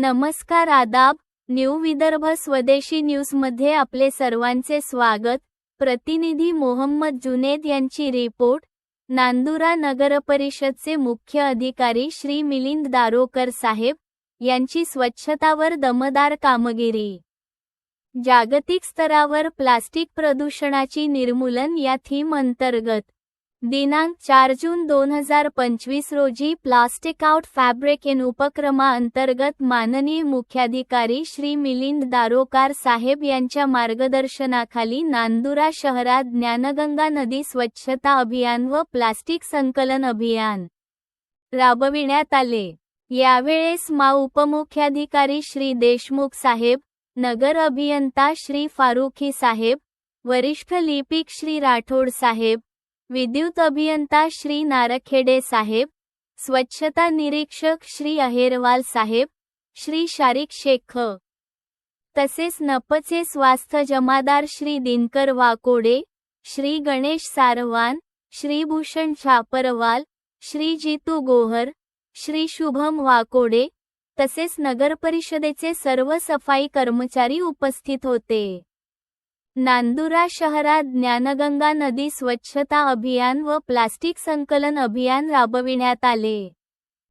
नमस्कार आदाब न्यू विदर्भ स्वदेशी न्यूजमध्ये आपले सर्वांचे स्वागत. प्रतिनिधी मोहम्मद जुनेद यांची रिपोर्ट. नांदुरा नगरपरिषदचे मुख्य अधिकारी श्री मिलिंद दारोकर साहेब यांची स्वच्छतावर दमदार कामगिरी. जागतिक स्तरावर प्लास्टिक प्रदूषणाची निर्मूलन या थीम अंतर्गत दिनांक चार जून दोन हजार पंचवीस रोजी प्लास्टिक आउट फॅब्रिक इन उपक्रमाअंतर्गत माननीय मुख्याधिकारी श्री मिलिंद दारोकार साहेब यांच्या मार्गदर्शनाखाली नांदुरा शहरात ज्ञानगंगा नदी स्वच्छता अभियान व प्लास्टिक संकलन अभियान राबविण्यात आले. यावेळेस मा उपमुख्याधिकारी श्री देशमुख साहेब नगर अभियंता श्री फारुखी साहेब वरिष्ठ लिपिक श्री राठोड साहेब विद्युत अभियंता श्री नारखेडे साहेब स्वच्छता निरीक्षक श्री अहेरवाल साहेब श्री शारिक शेख. तसेच नपचे स्वास्थ्य जमादार श्री दिनकर वाकोडे श्री गणेश सारवान श्री भूषण छापरवाल श्री जितू गोहर श्री शुभम वाकोडे तसेच नगरपरिषदेचे सर्व सफाई कर्मचारी उपस्थित होते. नांदुरा शहरात ज्ञानगंगा नदी स्वच्छता अभियान व प्लास्टिक संकलन अभियान राबविण्यात आले.